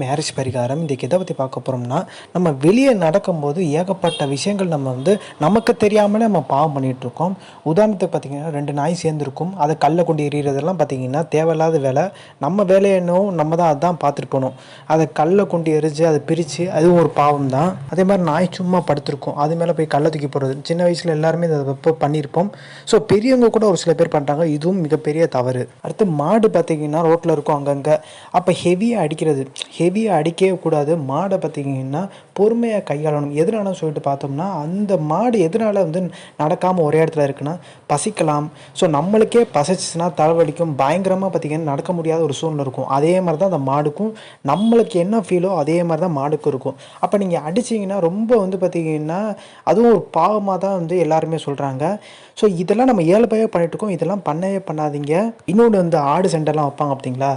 Marriage பரிகாரம் இன்றைக்கி எதை பற்றி பார்க்க போகிறோம்னா நம்ம வெளியே நடக்கும்போது ஏகப்பட்ட விஷயங்கள் நம்ம வந்து நமக்கு தெரியாமலே நம்ம பாவம் பண்ணிகிட்ருக்கோம் இருக்கோம். உதாரணத்துக்கு பார்த்தீங்கன்னா ரெண்டு நாய் சேர்ந்துருக்கும். அதை கல்லை கொண்டு எறிகிறதெல்லாம் பார்த்தீங்கன்னா தேவையில்லாத வேலை. நம்ம வேலையை நம்ம தான் அதான் பார்த்துட்டு போகணும். அதை கல்லை கொண்டு எரிஞ்சு அதை பிரித்து அதுவும் ஒரு பாவம் தான். அதே மாதிரி நாய் சும்மா படுத்திருக்கும். அது மேலே போய் கல்லை தூக்கி போடுறது. சின்ன வயசில் எல்லாருமே இதை வெப்ப பண்ணியிருப்போம். ஸோ பெரியவங்க கூட ஒரு சில பேர் பண்ணுறாங்க இதுவும் மிகப்பெரிய தவறு. அடுத்து மாடு பார்த்தீங்கன்னா ரோட்டில் இருக்கும் அங்கங்கே. அப்போ ஹெவியாக அடிக்கிறது. ஹெவியாக அடிக்கவே கூடாது. மாடை பார்த்தீங்கன்னா பொறுமையாக கையாளணும். எதனால சொல்லிட்டு பார்த்தோம்னா அந்த மாடு எதனால் வந்து நடக்காமல் ஒரே இடத்துல இருக்குன்னா பசிக்கலாம். ஸோ நம்மளுக்கே பசிச்சுன்னா தலைவலிக்கும் பயங்கரமாக பார்த்தீங்கன்னா நடக்க முடியாத ஒரு சூழ்நிலை இருக்கும். அதே மாதிரி தான் அந்த மாடுக்கும் நம்மளுக்கு என்ன ஃபீலோ அதே மாதிரி தான் மாடுக்கும் இருக்கும். அப்போ நீங்கள் அடிச்சிங்கன்னா ரொம்ப வந்து பார்த்திங்கன்னா அதுவும் ஒரு பாவமாக தான் வந்து எல்லாருமே சொல்கிறாங்க ஸோ இதெல்லாம் நம்ம இயல்பாகவே பண்ணிட்டுருக்கோம் இதெல்லாம் பண்ணவே பண்ணாதீங்க. இன்னொன்று வந்து ஆடு சண்டைலாம் வைப்பாங்க அப்படிங்களா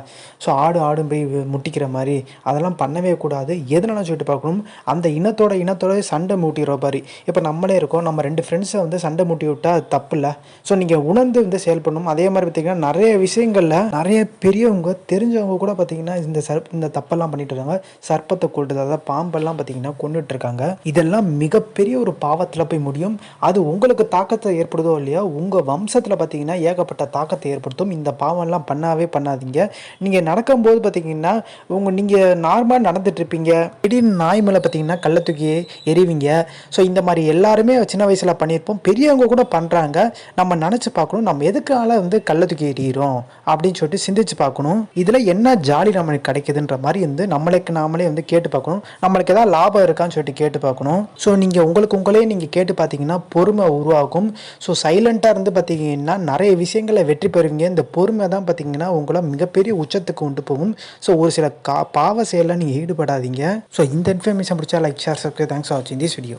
ஸோ ஆடு ஆடும் போய் முட்டிக்கிற மாதிரி அதெல்லாம் பண்ணவே கூடாது. எதனால சொல்லிட்டு பார்க்கணும். அந்த இனத்தோட இனத்தோட சண்டை மூட்டிடுற மாதிரி இப்போ நம்மளே இருக்கோம். நம்ம ரெண்டு ஃப்ரெண்ட்ஸை வந்து சண்டை மூட்டி விட்டால் அது தப்பு இல்லை ஸோ நீங்கள் உணர்ந்து வந்து செயல்படணும் அதே மாதிரி பார்த்தீங்கன்னா நிறைய விஷயங்களில் நிறைய பெரியவங்க தெரிஞ்சவங்க கூட பார்த்தீங்கன்னா இந்த சர்ப் இந்த தப்பெல்லாம் பண்ணிட்டு இருக்காங்க. சர்ப்பத்தை கொள்றது அதாவது பாம்பெல்லாம் பார்த்தீங்கன்னா கொண்டுட்டு இருக்காங்க. இதெல்லாம் மிகப்பெரிய ஒரு பாவத்தில் போய் முடியும். அது உங்களுக்கு தாக்கத்தை ஏற்படுதோ இல்லையா உங்கள் வம்சத்தில் பார்த்தீங்கன்னா ஏகப்பட்ட தாக்கத்தை ஏற்படுத்தும். இந்த பாவம்லாம் பண்ணாவே பண்ணாதீங்க. நீங்கள் நடக்கும்போது பார்த்தீங்கன்னா உங்கள் நீங்கள் நார்மலாக நடந்துட்டு இருப்பீங்க திடீர்னு நாய் மேலே பார்த்தீங்கன்னா கள்ள தூக்கி எறிவிங்க. ஸோ இந்த மாதிரி எல்லாருமே சின்ன வயசில் பண்ணியிருப்போம். பெரியவங்க கூட பண்ணுறாங்க நம்ம நினச்சி பார்க்கணும் நம்ம எதுக்கால வந்து கள்ள தூக்கி எறிகிறோம்? அப்படின்னு சொல்லிட்டு சிந்திச்சு பார்க்கணும். இதில் என்ன ஜாலி நம்மளுக்கு கிடைக்குதுன்ற மாதிரி வந்து நம்மளுக்கு நாமளே வந்து கேட்டு பார்க்கணும். நம்மளுக்கு ஏதாவது லாபம் இருக்கான்னு சொல்லிட்டு கேட்டு பார்க்கணும். ஸோ நீங்கள் உங்களுக்கு உங்களே நீங்கள் கேட்டு பார்த்தீங்கன்னா பொறுமை உருவாகும். ஸோ சைலண்ட்டாக இருந்து பார்த்தீங்கன்னா நிறைய விஷயங்களை வெற்றி பெறுவீங்க. இந்த பொறுமை தான் பார்த்தீங்கன்னா உங்களை மிகப்பெரிய உச்சத்துக்கு கொண்டு போகும். ஸோ ஒரு சில கா பாவ செயலில் நீங்கள் ஈடுபடாதீங்க. ஸோ இந்த இன்ஃபர்மேஷன் பிடிச்சா like share subscribe thanks for வாட்சிங் திஸ் வீடியோ